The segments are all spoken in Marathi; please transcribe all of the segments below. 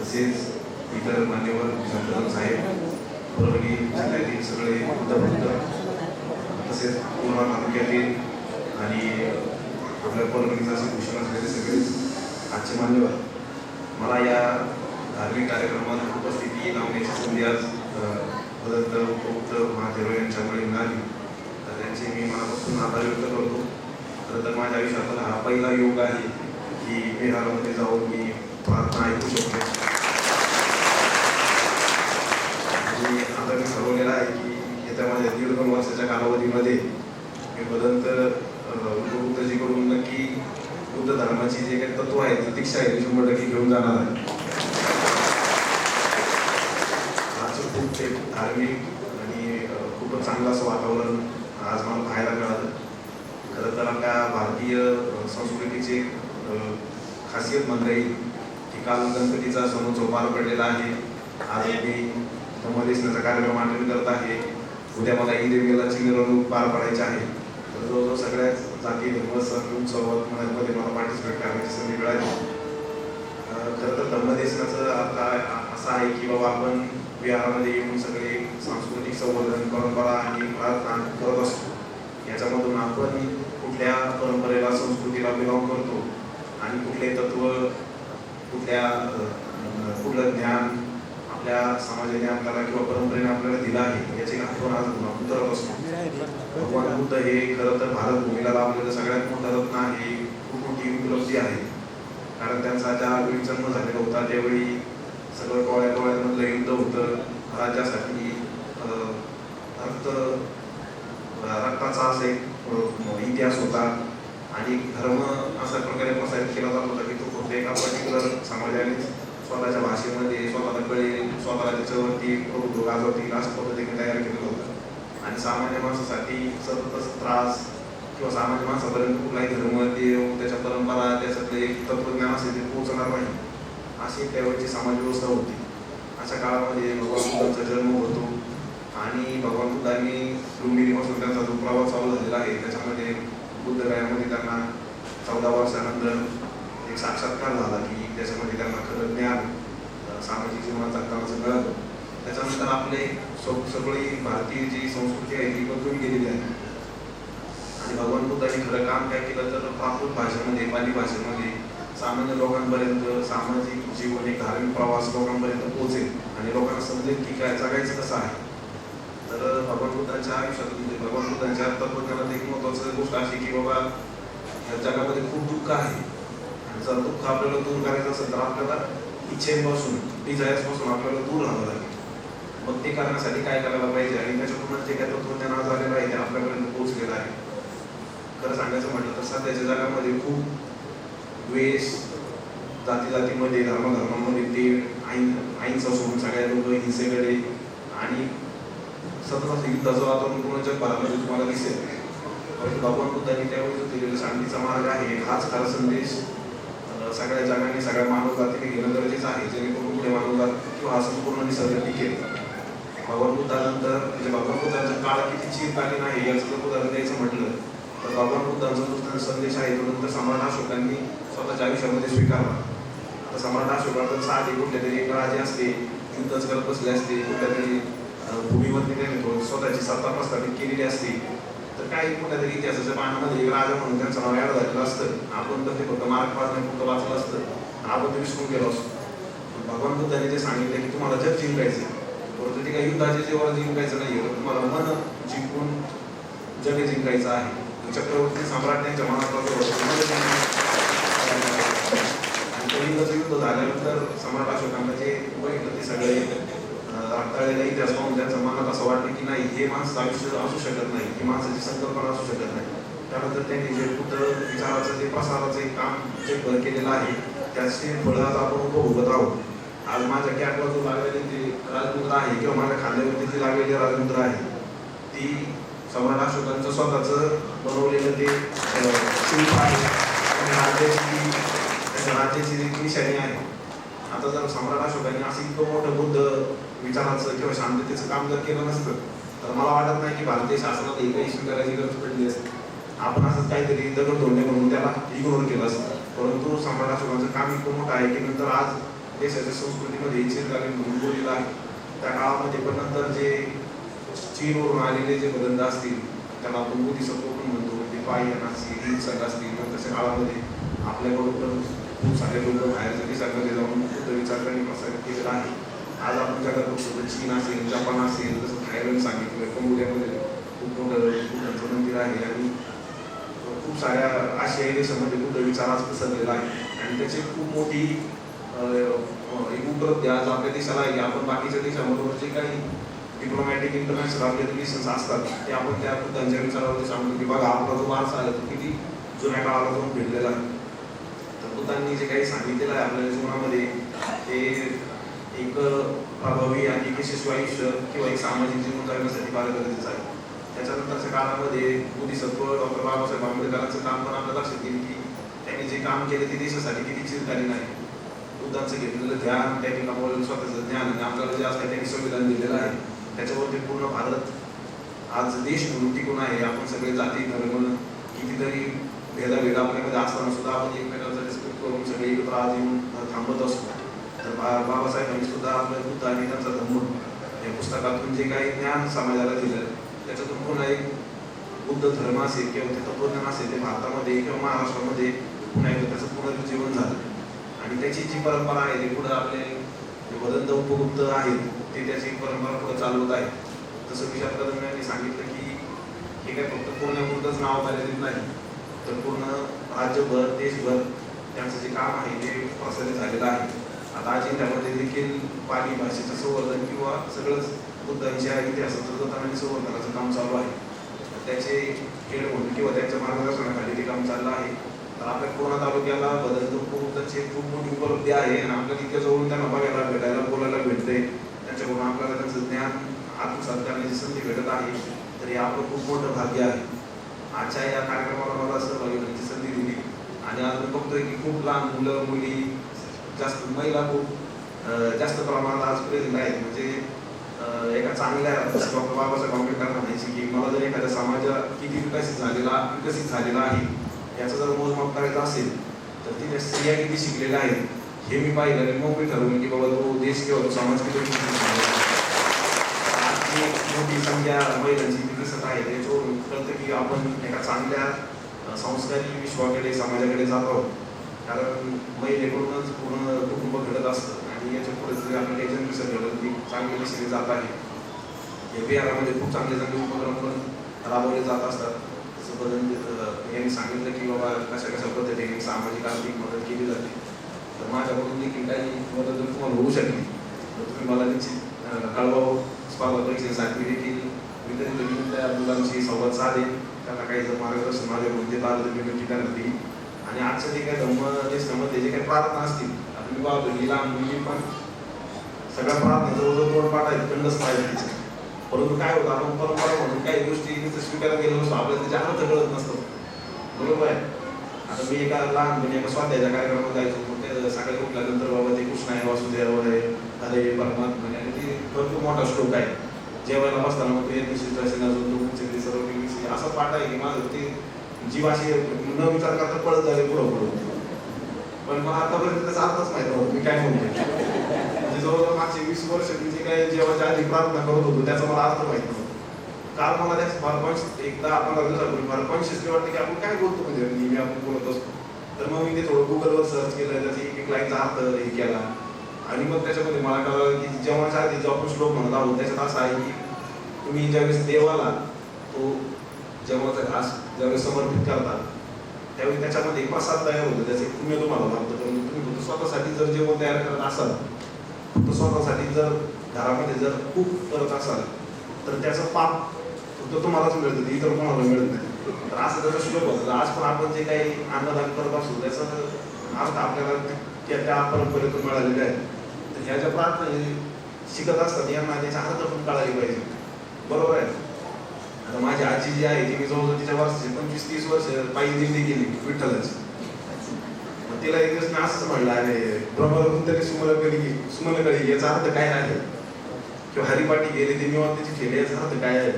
तसेच इतर मान्यवर संतदान साहेब परभणी जिल्ह्यातील सगळे वृद्धवृद्ध तसेच पूर्णा तालुक्यातील आणि आपल्या परभणीचा असे भूषण असलेले सगळेच आजचे मान्यवर. मला या धार्मिक कार्यक्रमात उपस्थिती लावण्याची संधी आज बदलत उपयुक्त महादेव यांच्यामुळे मिळाली. तर त्यांचे मी मनापासून आभार व्यक्त करतो. खरं तर माझ्या आयुष्यातला हा पहिला योग आहे की बिहारमध्ये जाऊन मी प्रार्थना ऐकू शकतो आणि आता मी ठरवलेलं आहे. की येत्या माझ्या दीड दोन वर्षाच्या कालावधीमध्ये मी बदलत बुद्धजीकडून नक्की बुद्ध धर्माची जे काही तत्व आहे ती दीक्षा आहे शंभर टक्के घेऊन जाणार आहे. आज खूप ते धार्मिक आणि खूपच चांगलं असं वातावरण आज मला पाहायला मिळालं खरं तर आपल्या भारतीय संस्कृतीचे संस्कृतीची खासियत म्हणता येईल काल गणपतीचा सणोत्सव पार पडलेला आहे. आज मी धम्मदेशनाचा कार्यक्रम अटेंड करत आहे. उद्या मला ईद वेलाची मिरवणूक पार पडायची आहे. तर जवळजवळ सगळ्याच जाती धर्म सण उत्सवात मध्ये मला पार्टिसिपेट करण्याची संधी मिळाली. खरं तर धम्मदेशनाचं आता असं आहे की बाबा आपण विहारामध्ये येऊन सगळे सांस्कृतिक संवर्धन परंपरा आणि प्रार्थना करत असतो. याच्यामधून आपण कुठल्या परंपरेला संस्कृतीला बिलॉंग करतो आणि कुठले तत्व कुठल्या कुठलं ज्ञान आपल्या समाजाने आपल्याला किंवा परंपरेने आपल्याला दिलं आहे याची आठवण आज आपण करत असतो भगवान बुद्ध हे खरं तर भारत भूमीला लाभलेलं सगळ्यात मोठं रत्न आहे खूप मोठी उपलब्धी आहे. कारण त्यांचा ज्या वेळी जन्म झालेला होता त्यावेळी सगळं टोळ्या टोळ्यांमधलं युद्ध होतं. राज्यासाठी रक्त रक्ताचा असा एक इतिहास होता. आणि धर्म अशा प्रकारे प्रसारित केला जात होता. एका पर्टिक्युलर समाजाने स्वतःच्या भाषेमध्ये स्वतःला कळेल स्वतःला त्याच्यावरती प्रभुत्व गाजवतील असं पद्धतीने तयार केलेलं होतं. आणि सामान्य माणसासाठी सतत त्रास किंवा सामान्य माणसापर्यंत कुठलाही धर्म देव त्याच्या परंपरा त्याच्यातलं एक तत्वज्ञान असेल ते पोहोचणार नाही. अशी त्यावेळची समाज व्यवस्था होती. अशा काळामध्ये भगवान बुद्धांचा जन्म होतो. आणि भगवान बुद्धांनी लुंबिनीपासून त्यांचा जो प्रवास चालू झालेला आहे त्याच्यामध्ये बुद्ध गायामध्ये त्यांना चौदा वर्षानंतर एक साक्षात्कार झाला की त्याच्यामध्ये त्यांना खरं ज्ञान सामाजिक जीवनात जगतानाचं मिळालं त्याच्यानंतर आपले सग सगळी भारतीय जी संस्कृती आहे ती बदलून गेलेली आहे. आणि भगवान बुद्धांनी खरं काम काय केलं तर प्राकृत भाषेमध्ये पाली भाषेमध्ये सामान्य लोकांपर्यंत सामाजिक जीवन एक धार्मिक प्रवास लोकांपर्यंत पोहोचेल आणि लोकांना समजेल की काय जगायचं कसं आहे. तर भगवान बुद्धांच्या आयुष्यात म्हणजे भगवान बुद्धांच्या तत्वज्ञानात एक महत्वाचं गोष्ट अशी की बाबा या जगामध्ये खूप दुःख आहे. जर दुःख आपल्याला दूर करायचं असेल तर आपल्याला इच्छेपासून डिझायर्सपासून आपल्याला दूर राहावं लागेल. मग ते करण्यासाठी काय करायला पाहिजे? आणि त्याच्यातून जे काय तत्वज्ञान आज आलेलं आहे ते आपल्यापर्यंत पोहोचलेलं आहे. खरं सांगायचं म्हटलं तर सध्याच्या जगामध्ये खूप द्वेष जाती जातीमध्ये धर्माधर्मामध्ये ते आईन आईंचा सोडून सगळ्या लोक हिंसेकडे आणि सतत युद्धाचं वातावरण पूर्ण जगभरामध्ये म्हणजे तुम्हाला दिसेल. परंतु भगवान बुद्धांनी त्यावेळी जो दिलेला शांतीचा मार्ग आहे हाच खरा संदेश सगळ्या जगाने सगळ्या मानव जातीने घेणं गरजेचं आहे जेणेकरून पुढे मानव जात किंवा हा संपूर्ण निसर्ग टिकेल. बाबा बुद्धानंतर म्हणजे भगवान बुद्धांच्या काळ किती चिरकालीन आहे याचं जर उदाहरण द्यायचं म्हटलं तर बाबा बुद्धांचा जो संदेश आहे तो नंतर सम्राट अशोकांनी स्वतःच्या आयुष्यामध्ये स्वीकारला. आता सम्राट अशोकांचा साधे कुठल्या तरी एक राजे असते युद्धच करत बसले असते कुठल्या तरी भूमीवरती स्वतःची सत्ता प्रस्थापित केलेली असते तर काही कुठल्या तरी इतिहासाच्या पानामध्ये एक राजा म्हणून त्यांचं नाव ऍड झालेलं असतं. आपण तर ते फक्त मार्क पाडणे फक्त वाचलं असतं. आपण ते विसरून गेलो असतो. भगवान बुद्धांनी ते सांगितलं की तुम्हाला जग जिंकायचं परंतु ते काही युद्धाचे जेव्हा जिंकायचं नाही तुम्हाला मन जिंकून जग जिंकायचं आहे. चक्रवर्ती सम्राट यांच्या मनात युद्ध झाल्यानंतर सम्राट अशोकांना जे बघितलं ते सगळे अं, रक्ताळलेला इतिहास पाहून त्यांच्या मनात असं वाटलं की नाही हे माणसं आयुष्य असू शकत नाही ही माणसाची संकल्पना असू शकत नाही. त्यानंतर त्यांनी जे बुद्ध विचाराचं जे प्रसाराचं एक काम जे फळ केलेलं आहे त्याचे फळ आज आपण उपभोगत आहोत. आज माझ्या कॅटला जो लागलेली ते राजमुद्रा आहे किंवा माझ्या खांद्यावरती जी लागलेली राजमुद्रा आहे ती सम्राट अशोकांचं स्वतःचं बनवलेलं ते शिल्प आहे. आणि राज्याची राज्याची एक निशाणी आहे. आता जर सम्राट अशोकांनी असं इतकं मोठं बुद्ध विचाराचं किंवा शांततेचं काम जर केलं नसतं तर मला वाटत नाही की भारतीय शासनाला ही काही स्वीकारायची गरज पडली असते. आपण असं काहीतरी दगड धोंडे म्हणून त्याला इग्नोर केलं असतं. परंतु सम्राट अशोकांचं काम इतकं मोठं आहे की नंतर आज देशाच्या संस्कृतीमध्ये चिरकालीन म्हणून बोललेलं आहे. त्या काळामध्ये पण नंतर जे चीनवरून आलेले जे बदंड असतील त्याला आपण बोधिसत्व म्हणजे पण म्हणतो ते पायन असतील हिंसक असतील तशा काळामध्ये आपल्याकडून पण खूप सारे लोक बाहेरच्या देशांमध्ये जाऊन बुद्ध विचार करणे प्रसारित केलेला आहे आज आपण जगात बघतो तर चीन असेल जपान असेल जसं थायलंड सांगितलं. कंबोडियामध्ये खूप मोठं बुद्धांचं मंदिर आहे आणि खूप साऱ्या आशियाई देशामध्ये बुद्ध विचार आज पसरलेला आहे. आणि त्याची खूप मोठी एक उपलब्धी आज आपल्या देशाला आहे की आपण बाकीच्या देशाबरोबर जे काही डिप्लोमॅटिक इंटरनॅशनल आपले रिलेशन्स असतात ते आपण त्या बुद्धांच्या विचारावर सांगतो की बघा आपला जो वारसा आला तो किती जुन्या काळाला जाऊन भेटलेला आहे. तर बुद्धांनी जे काही सांगितलेलं आहे आपल्या जीवनामध्ये ते एक प्रभावी आणि यशस्वी आयुष्य किंवा एक सामाजिक जीवन जगण्यासाठी फार गरजेचं आहे त्याच्यानंतरच्या काळामध्ये बोधिसत्व डॉक्टर बाबासाहेब आंबेडकरांचं काम पण आपल्या लक्षात येईल की त्यांनी जे काम केले ते देशासाठी किती चिरकालीन आहे. बुद्धांचं घेतलेलं ध्यान त्यांनी कमवलेलं स्वतःचं ज्ञान आणि आपल्याला जे असतं त्यांनी संविधान दिलेलं आहे. त्याच्यावरती पूर्ण भारत आज देश म्हणून टिकून आहे. आपण सगळे जाती धर्म कितीतरी भेदाभेद आपल्यामध्ये असताना सुद्धा आपण एकमेकांचा रिस्पेक्ट करून सगळे एकत्र आज येऊन थांबत असतो. तर बा- बाबासाहेबांनी सुद्धा आपल्या बुद्ध आणि त्यांचा धम्म या पुस्तकातून जे काही ज्ञान समाजाला दिलं त्याच्यातून पुन्हा एक बुद्ध धर्म असेल किंवा ते तत्वज्ञान असेल ते भारतामध्ये किंवा महाराष्ट्रामध्ये पुन्हा एकदा त्याचं पुनरुज्जीवन झालं. आणि त्याची जी परंपरा आहे ती पुढे आपले वदंत उपगुप्त आहेत ते त्याची परंपरा पुढे चालवत आहेत. तसं विचार करून यांनी सांगितलं की हे काय फक्त पुण्यापुरतंच नाव मर्यादित नाही तर पूर्ण राज्यभर देशभर त्यांचं जे काम आहे ते प्रसारित झालेलं आहे. आता अजिंठ्यामध्ये देखील पाणी भाषेचं संवर्धन किंवा सगळंच बुद्धांच्या इतिहासाचं जतन आणि संवर्धनाचं काम चालू आहे. तर त्याचे खेळ म्हणून किंवा त्यांच्या मार्गदर्शनाखाली ते काम चाललं आहे. तर आपल्या पूर्ण तालुक्याला बदलतो त्यांची खूप मोठी उपलब्धी आहे आणि आपल्या तिथे जवळून त्यांना बघायला भेटायला बोलायला भेटते. त्यांच्याकडून आपल्याला त्यांचं ज्ञान आत्मसात करण्याची संधी भेटत आहे. तर हे आपलं खूप मोठं भाग्य आहे. आजच्या या कार्यक्रमाला मला सहभागी होण्याची संधी दिली. आणि आज मी बघतोय की खूप लहान मुलं मुली जास्त महिला खूप जास्त प्रमाणात आज प्रेरित आहेत. म्हणजे एका चांगल्या डॉक्टर बाबासाहेब आंबेडकर म्हणायची की मला जर एखाद्या समाज किती विकसित झालेला विकसित झालेला आहे याचं जर मोजमाप करायचं असेल तर तिथे स्त्रिया किती शिकलेल्या आहेत हे मी पाहिलं आणि मग मी ठरवलं की बाबा तो देश किंवा तो समाज किती मोठी संख्या महिलांची विकसित आहे त्याच्यावरून कळतं की आपण एका चांगल्या संस्कारी विश्वाकडे समाजाकडे जात आहोत. कारण महिलेकडूनच पूर्ण कुटुंब घडत असतं. आणि याच्यापुढे जरी आपल्याला एक जनरेशन घडत ती चांगली दिशेने जात आहे. या बिहारामध्ये खूप चांगले चांगले उपक्रम पण राबवले जात असतात. जसं बदल यांनी सांगितलं की बाबा कशा कशा पद्धतीने सामाजिक आर्थिक मदत केली जाते. तर माझ्याकडून देखील काही मदत जर तुम्हाला होऊ शकली तर तुम्ही मला निश्चित कळवावं हो. स्पर्धा परीक्षेसाठी देखील मी त्या मुलांशी संवाद साधेन. त्यांना काही जर मार्गदर्शन माझ्या मुद्दे आलं तर मी नक्की त्यांना येईल आणि आजचं जे काही धम्म देशामध्ये जे काही प्रार्थना असतील आता मी पाहतो ही लहान मुलगी पण सगळ्या प्रार्थना जवळजवळ दोन पाठ आहेत खंडच पाहिजे तिचं परंतु काय होतं आपण परंपरा म्हणून काही गोष्टी तिथं स्वीकार गेलो नसतो आपल्याला त्याचे अर्थ कळत नसतो. बरोबर आहे? आता मी एका लहानपणी एका स्वाध्यायाच्या कार्यक्रमात जायचो मग ते सकाळी उठल्यानंतर बाबा ते कृष्ण आहे वासुदेव आहे हरे परमात्मा आणि ते भरपूर मोठा श्लोक आहे. जेवायला बसताना मग ते निश्चित असेल अजून दोन सर्व असा असं पाठ आहे की माझं ते जीव अशी न विचार करता पळत झाले पुढं पुढं. पण मला आतापर्यंत त्याचा अर्थच माहीत नव्हतं मी काय म्हणतो म्हणजे जवळजवळ मागचे वीस वर्ष मी जे काही जेव्हा आधी प्रार्थना करत होतो त्याचा मला अर्थ माहीत नव्हतं. काल मला त्याच फार कॉन्शियस एकदा आपण दिवसापूर्वी फार कॉन्शियसली वाटतं की आपण काय बोलतो म्हणजे नेहमी आपण बोलत असतो. तर मग मी ते थोडं गुगलवर सर्च केलं त्याची एक एक लाईनचा अर्थ हे केला. आणि मग त्याच्यामध्ये मला कळलं की जेवणाच्या आधी जो आपण श्लोक म्हणत आहोत त्याच्यात असं आहे की तुम्ही ज्यावेळेस देवाला तो जेवणाचा घास ज्यावेळेस समर्पित करता त्यावेळी त्याच्यामध्ये एक प्रसाद तयार होतो त्याचे तुम्ही तुम्हाला लागतं पण तुम्ही फक्त स्वतःसाठी जर जेवण तयार करत असाल फक्त स्वतःसाठी जर घरामध्ये जर खूप करत असाल तर त्याचं पाप फक्त तुम्हालाच मिळतं इतर कोणाला मिळत नाही. तर असं त्याचं सुलभ होतं आज पण आपण जे काही अन्नदान करत असू त्याचा अर्थ आपल्याला त्या त्या परंपरेतून मिळालेले आहे. तर ह्या ज्या प्रार्थना शिकत असतात यांना त्याच्या अर्थ पण कळाली पाहिजे. बरोबर आहे? आता माझी आजी जी आहे ती मी जवळजवळ तिच्या वर्षाची पंचवीस तीस वर्ष पायी दिंडी गेली विठ्ठलाची. मग तिला एक दिवस मी असंच म्हणलं अरे ब्रह्मरथून तरी सुमलकडे सुमलकडे याचा अर्थ काय आहे? किंवा हरिपाठी गेले ते निवांत त्याची ठेले याचा अर्थ काय आहे?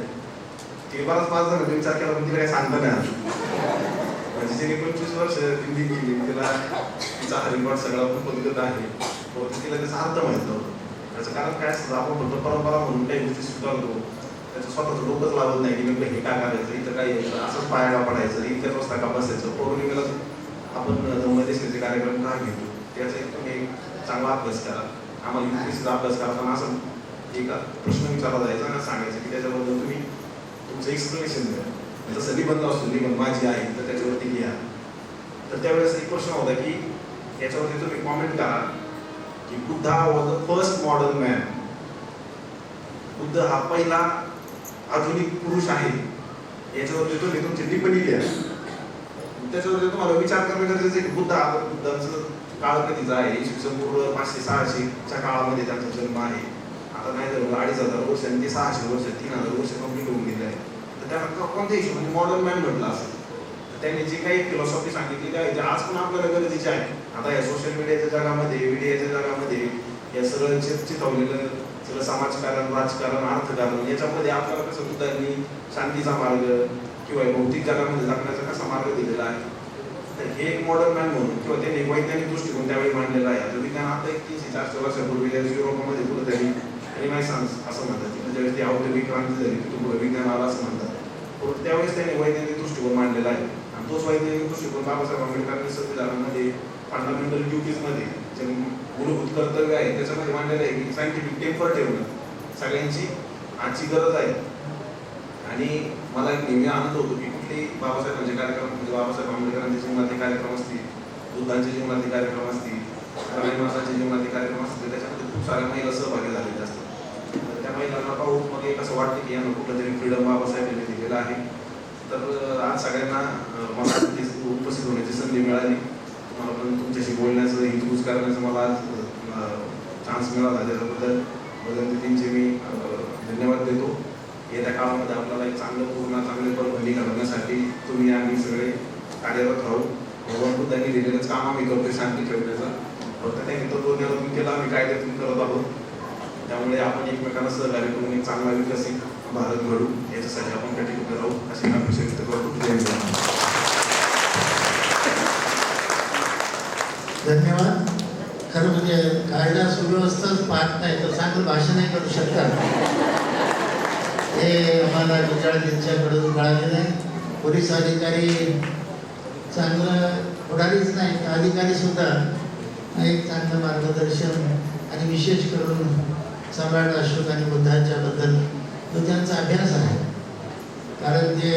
ते बराच पाच जण विचार केला पण तिला काही सांगता नाही आलं. म्हणजे तिने पंचवीस वर्ष दिंडी गेली तिला तिचा हरिपाठ सगळा पण पद्धत आहे. तिला त्याचा अर्थ माहीत नव्हतं. त्याचं कारण काय असतं आपण फक्त परंपरा म्हणून काही गोष्टी स्वीकारतो. त्याचं स्वतःचं डोकंच लावत नाही की नेमकं हे काय करायचं इथं काय यायचं असंच पायाला पडायचं इतक्याच वाजता का बसायचं पौर्णिमेला आपण धर्मदेशाचे कार्यक्रम का घेतो त्याचा एक तुम्ही चांगला अभ्यास करा. आम्हाला युपीएससीचा अभ्यास करताना असं एक प्रश्न विचारला जायचा आणि सांगायचं की त्याच्याबद्दल तुम्ही तुमचं एक्सप्लेनेशन द्या. म्हणजे जसं निबंध असतो निबंध माझी आहे तर त्याच्यावरती लिहा. तर त्यावेळेस एक प्रश्न होता की याच्यावरती तुम्ही कॉमेंट करा की Buddha was the first modern man Buddha हा पहिला आधुनिक पुरुष आहे. याच्यावरती तुम्ही तुमची टिप्पणी लिहा त्याच्यावरती तुम्हाला विचार करणं गरजेचं आहे. की बुद्ध बुद्धांचं काळ कधीचा आहे? इसवी सन पूर्व पाचशे सहाशेच्या काळामध्ये त्यांचा जन्म आहे. आता नाही जर अडीच हजार वर्ष आणि ते सहाशे वर्ष तीन हजार वर्ष कंप्लीट होऊन गेले आहे. तर त्यांना कोणत्या हिशोबाने मॉडर्न मॅन म्हटलं असेल? तर त्यांनी जी काही फिलॉसॉफी सांगितली आहे ते आज पण आपल्याला गरजेची आहे. आता या सोशल मीडियाच्या जगामध्ये मीडियाच्या जगामध्ये या सरळ चितवलेलं सगळं समाजकारण राजकारण अर्थकारण याच्यामध्ये आपल्याला कसं बुद्धांनी शांतीचा मार्ग किंवा भौतिक जगामध्ये जगण्याचा कसा मार्ग दिलेला आहे? तर हे एक मॉडर्न मॅन म्हणून किंवा त्यांनी वैज्ञानिक दृष्टिकोन त्यावेळी मांडलेला आहे. आता विज्ञान आता एक तीनशे चारशे वर्षापूर्वी युरोपामध्ये पुढे त्यांनी रिनायसान्स असं म्हणतात. की ज्यावेळेस ती औद्योगिक क्रांती झाली तिथून पुढे विज्ञान आलं असं म्हणतात. त्यावेळेस त्यांनी वैज्ञानिक दृष्टिकोन मांडलेला आहे. आणि तोच वैज्ञानिक दृष्टिकोन बाबासाहेब आंबेडकरांनी संविधानामध्ये फंडामेंटल ड्युटीजमध्ये मूलभूत कर्तव्य आहे त्याच्यामध्ये मांडलेलं आहे की सायंटिफिक टेम्पर ठेवणं. सगळ्यांची आजची गरज आहे. आणि मला एक नेहमी आनंद होतो की कुठलेही बाबासाहेबांचे कार्यक्रम म्हणजे बाबासाहेब आंबेडकरांच्या जीवनातले कार्यक्रम असतील बुद्धांच्या जीवनातले कार्यक्रम असतील रविवासाच्या जीवनातले कार्यक्रम असतील त्याच्यामध्ये खूप साऱ्या महिला सहभागी झालेल्या असतात तर त्या महिलांना पाहून मग एक असं वाटतं की यांना कुठंतरी फ्रीडम बाबासाहेबांनी दिलेलं आहे. तर आज सगळ्यांना मला उपस्थित होण्याची संधी मिळाली. मला पण तुमच्याशी बोलण्याचं हितगुज करण्याचं मला आज चान्स मिळाला. त्याच्याबद्दल बदल मी धन्यवाद देतो. येत्या काळामध्ये आपल्याला एक चांगलं पूर्ण चांगले परभणी घडवण्यासाठी तुम्ही आम्ही सगळे कार्यरत राहू भगवान बुद्धांनी दिलेलंच काम आम्ही करतोय शांती ठेवण्याचा. फक्त त्या त्यांनी तुम्ही केला आम्ही कायद्यातून करत आहोत त्यामुळे आपण एकमेकांना सहकार्य करून एक चांगला विकसित भारत घडू याच्यासाठी आपण कठीण राहू अशी अपेक्षा व्यक्त करतो. धन्यवाद. खरं म्हणजे कायदा सुव्यवस्थाच पाहत नाही तर चांगलं भाषण नाही करू शकतात हे आम्हाला गुजरातींच्याकडून मिळालेलं आहे पोलीस अधिकारी चांगलं पुढारीच नाही तर अधिकारी सुद्धा एक चांगलं मार्गदर्शन आणि विशेष करून सम्राट अशोक आणि बुद्धांच्याबद्दल तो त्यांचा अभ्यास आहे. कारण जे